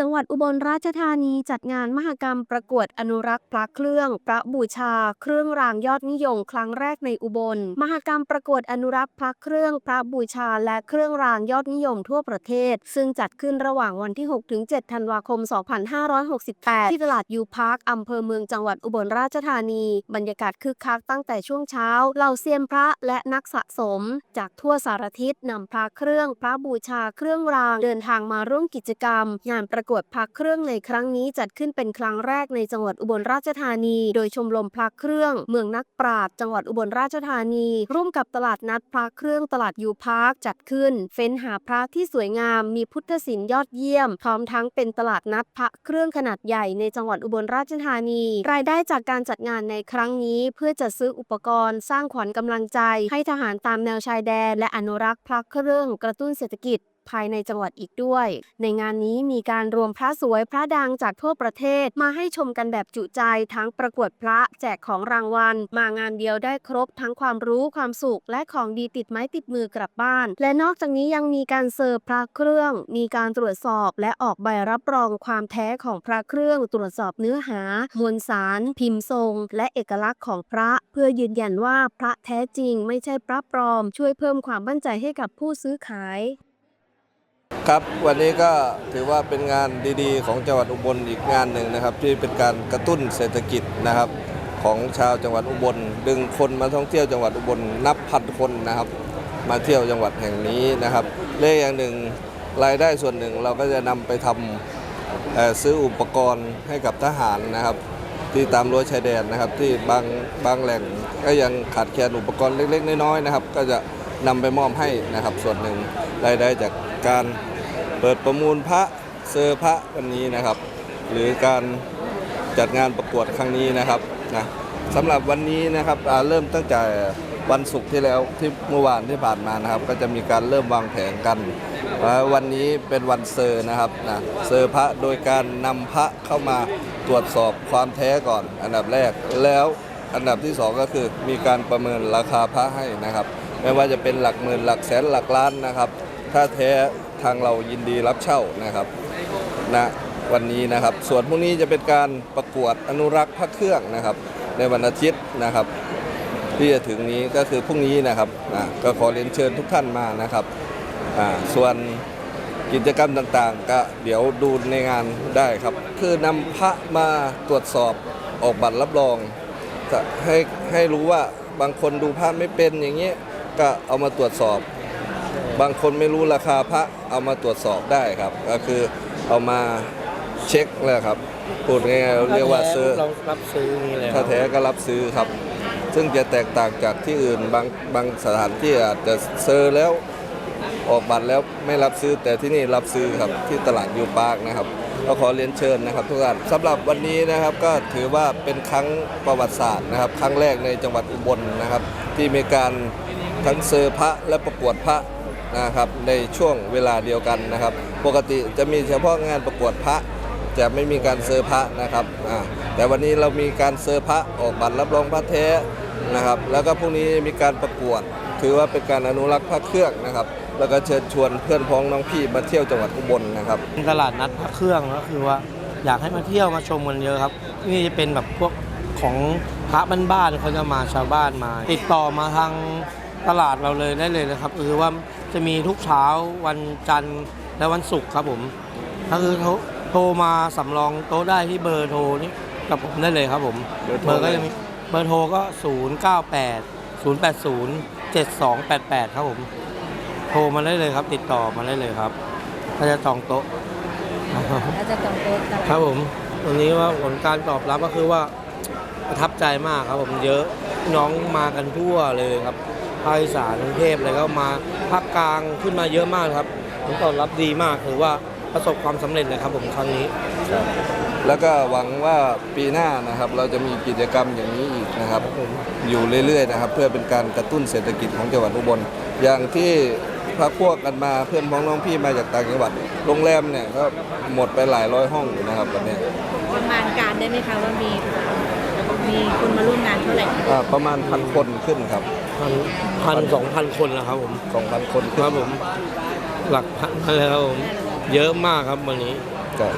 จังหวัดอุบลราชธานีจัดงานมหกรรมประกวดอนุรักษ์พระเครื่อง พระบูชา เครื่องรางยอดนิยมครั้งแรกในอุบล มหกรรมประกวดอนุรักษ์พระเครื่อง พระบูชา และเครื่องรางยอดนิยมทั่วประเทศ ซึ่งจัดขึ้นระหว่างวันที่ 6-7 ธันวาคม 2568 ที่ตลาดยูพาร์คอำเภอเมืองจังหวัดอุบลราชธานี บรรยากาศคึกคักตั้งแต่ช่วงเช้าเหล่าเซียนพระและนักสะสม จากทั่วสารทิศนำพระเครื่อง พระบูชาเครื่องรางเดินทางมาร่วมกิจกรรม งานประกวดพระเครื่องในครั้งนี้จัดขึ้นเป็นครั้งแรกในจังหวัดอุบลราชธานี โดยชมรมพระเครื่อง เมืองนักปราชญ์จังหวัดอุบลราชธานี ร่วมกับตลาดนัดพระเครื่องตลาดยูพาร์คจัดขึ้น เฟ้นหาพระที่สวยงามมีพุทธศิลป์ยอดเยี่ยม พร้อมทั้งเป็นตลาดนัดพระเครื่องขนาดใหญ่ในจังหวัดอุบลราชธานี รายได้จากการจัดงานในครั้งนี้ เพื่อจะซื้ออุปกรณ์ สร้างขวัญกำลังใจ ให้ทหารตามแนวชายแดน และอนุรักษ์พระเครื่องกระตุ้นเศรษฐกิจ ภายในจังหวัดอีกด้วย ในงานนี้มีการรวมพระสวยพระดังจากทั่วประเทศมาให้ชมกันแบบจุใจทั้งประกวดพระแจกของรางวัล มางานเดียวได้ครบทั้งความรู้ความสุข และของดีติดไม้ติดมือกลับบ้าน และนอกจากนี้ยังมีการเสิร์ฟพระเครื่อง มีการตรวจสอบและออกใบรับรองความแท้ของพระเครื่อง ตรวจสอบเนื้อหามวลสาร พิมพ์ทรง และเอกลักษณ์ของพระ เพื่อยืนยันว่าพระแท้จริงไม่ใช่พระปลอม ช่วยเพิ่มความมั่นใจให้กับผู้ซื้อขาย ครับวันนี้ก็ถือว่าเป็นงานดีๆ ของจังหวัดอุบลอีกงานหนึ่งนะครับ ที่เป็นการกระตุ้นเศรษฐกิจนะครับ ของชาวจังหวัดอุบล ดึงคนมาท่องเที่ยวจังหวัดอุบลนับพันคนนะครับ มาเที่ยวจังหวัดแห่งนี้นะครับและอย่างหนึ่งรายได้ส่วนหนึ่งเราก็จะนำไปทำเอ่อซื้ออุปกรณ์ให้กับทหารนะครับ ที่ตามรั้วชายแดนนะครับ ที่บางบางแหล่งก็ยังขาดแคลนอุปกรณ์เล็กๆน้อยๆนะครับ ก็จะ นำไปมอบให้นะครับส่วนหนึ่งรายได้จากการเปิดประมูลพระเซอร์พระวันนี้นะครับ หรือการจัดงานประกวดครั้งนี้นะครับนะสำหรับวันนี้นะครับเริ่มตั้งแต่วันศุกร์ที่แล้วที่เมื่อวานที่ผ่านมานะครับ ก็จะมีการเริ่มวางแผนกันวันนี้เป็นวันเซอร์นะครับนะเซอร์พระโดยการนำพระเข้ามาตรวจสอบความแท้ก่อน อันดับแรกแล้วอันดับที่สองก็คือมีการประเมินราคาพระให้นะครับ ไม่ว่าจะเป็นหลักหมื่นหลักแสนหลักล้านนะครับ ถ้าแท้ทางเรายินดีรับเช่านะครับณวันนี้นะครับ ส่วนพรุ่งนี้จะเป็นการประกวดอนุรักษ์พระเครื่องนะครับ ในวันอาทิตย์นะครับ ที่จะถึงนี้ก็คือพรุ่งนี้นะครับก็ขอเรียนเชิญทุกท่านมานะครับส่วนกิจกรรมต่างๆ ก็เดี๋ยวดูในงานได้ครับ คือนำพระมาตรวจสอบออกบัตรรับรอง จะให้ให้รู้ว่าบางคนดูพระไม่เป็นอย่างเงี้ย ก็เอามาตรวจสอบ บางคนไม่รู้ราคาพระเอามาตรวจสอบได้ครับ ก็คือเอามาเช็คเลยครับพูดง่ายๆเรียกว่าซื้อ เรารับซื้ออย่างนี่เลยคถ้ารับแท้ก็รับซื้อครับ ซึ่งจะแตกต่างจากที่อื่นบางบางสถานที่อาจจะเซอร์แล้วออกบัตรแล้วไม่รับซื้อแต่ที่นี่รับซื้อครับที่ตลาดยูปาร์คนะครับก็ขอเรียนเชิญนะครับทุกท่านสำหรับวันนี้นะครับก็ถือว่าเป็นครั้งประวัติศาสตร์นะครับ ครั้งแรกในจังหวัดอุบลนะครับ ที่มีการ ทั้งเซอร์พระและประกวดพระนะครับในช่วงเวลาเดียวกันนะครับ ปกติจะมีเฉพาะงานประกวดพระจะไม่มีการเซอร์พระนะครับแต่วันนี้เรามีการเซอร์พระออกบัตรรับรองพระแท้นะครับ แล้วก็พรุ่งนี้มีการประกวด ถือว่าเป็นการอนุรักษ์พระเครื่องนะครับ แล้วก็เชิญชวนเพื่อนพ้องน้องพี่มาเที่ยวจังหวัดอุบลนะครับตลาดนัดพระเครื่องก็คือว่าอยากให้มาเที่ยวมาชมกันเยอะครับ นี่จะเป็นแบบพวกของพระบ้านๆเขาจะมาชาวบ้านมา ติดต่อมาทาง ตลาดเราเลยได้เลยนะครับคือว่าจะมีทุกเช้าวันจันทร์และวันศุกร์ครับผมก็คือโทรโทรมาสำรองโต๊ะได้ที่เบอร์โทรนี้กับผมได้เลยครับผมเบอร์โทรเบอร์ก็จะมีเบอร์โทรก็ 0 9 8 0 8 0 7 2 8 8 ครับผม โทรมาได้เลยครับ ติดต่อมาได้เลยครับถ้าจะจองโต๊ะเราจะจองโต๊ะตลาดครับผมวันนี้ว่าผลการตอบรับก็คือว่าประทับใจมากครับผมเยอะน้องมากันทั่วเลยครับ ภาคอีสานกรุงเทพอะไรก็มาภาคกลางขึ้นมาเยอะมากครับผลตอบรับดีมากถือว่าประสบความสำเร็จเลยครับผมครั้งนี้แล้วก็หวังว่าปีหน้านะครับเราจะมีกิจกรรมอย่างนี้อีกนะครับ อยู่เรื่อยๆนะครับ เพื่อเป็นการกระตุ้นเศรษฐกิจของจังหวัดอุบลอย่างที่พักพวกกันมาเพื่อนพ้องน้องพี่มาจากต่างจังหวัดโรงแรมเนี่ยก็หมดไปหลายร้อยห้องอยู่นะครับวันนี้ประมาณการได้ไหมคะว่ามีมีคนมาร่วมงานเท่าไหร่อ่าประมาณพันคนขึ้นครับ พันพันสองพันคนแล้วครับผมสองพันคนคขึ้นรับผม หลักพันแล้วครับผม เยอะมากครับวันนี้